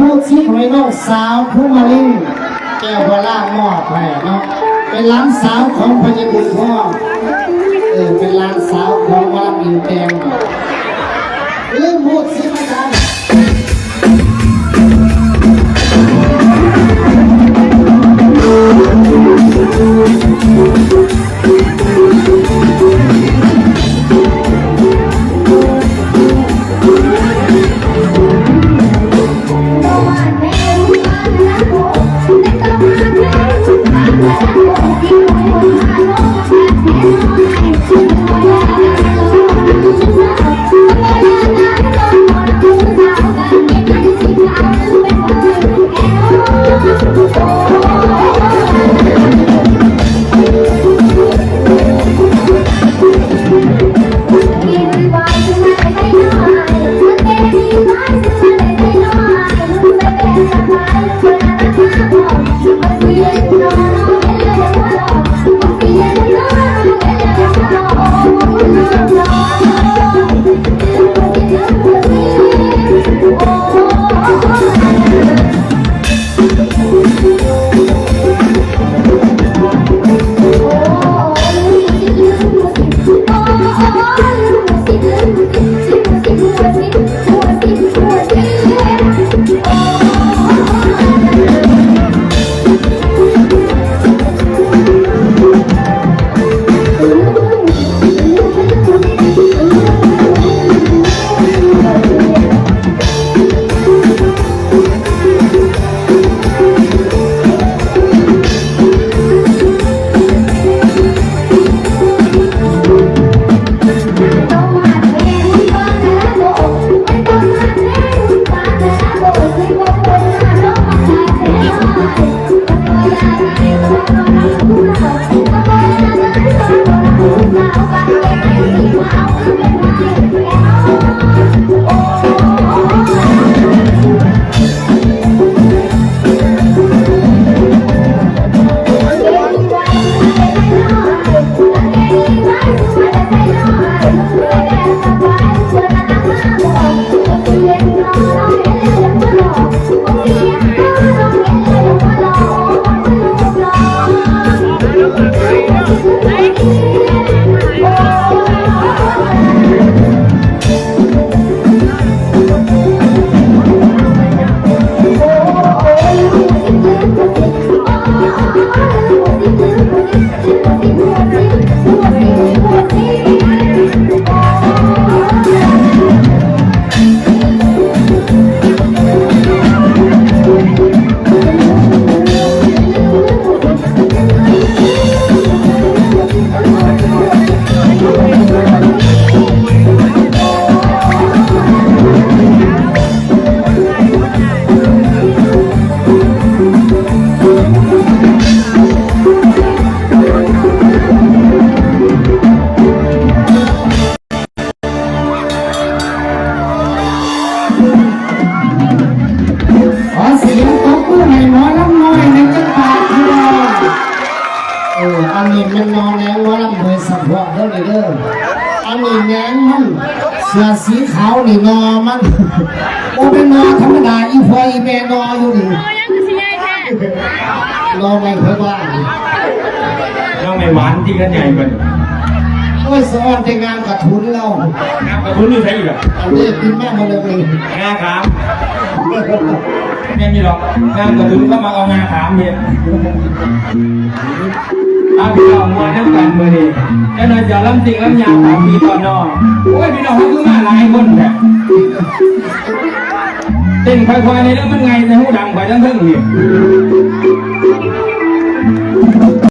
พูดสิไว้น้องสาวผู้มาลิงแก้ววล่ามอบให้เนาะเป็นหลานสาวของพญาบุญ ข มือให้หมอลำน้อยในจังหวัดที่เราเอออันนี้มันนอนแล้วหมอลำโดยสัพพะเด้อเด้ออันนี้แหนงมันเสื้อสีขาวนี่นอมันโอเป็นนอธรรมดาอีพอยอีแม่นออยู่นี่นอไม่เพิ่งว่าน้องไม่หวานที่กันใหญ่กว่านี้โอ้ยสอนแต่งานกับทุนเราน้ำกระพุ้นอยู่ใช่อีกอะอันนี้กินแม่มาเลยงาขาม ไม่มีหรอกน้ำกระพุ้นก็มาเอางาขามเนี่ยเอาพี่น้องมาน้ำกันเมื่อนี่เจ้าหน้าจะลำจริงลำยาวของพี่ตอนนอนโอ้ยพี่น้องเขาคือมาหลายคนแท้เต้นค่อยๆในแล้วมันไงในหูดังไปทั้งเรื่องนี่ย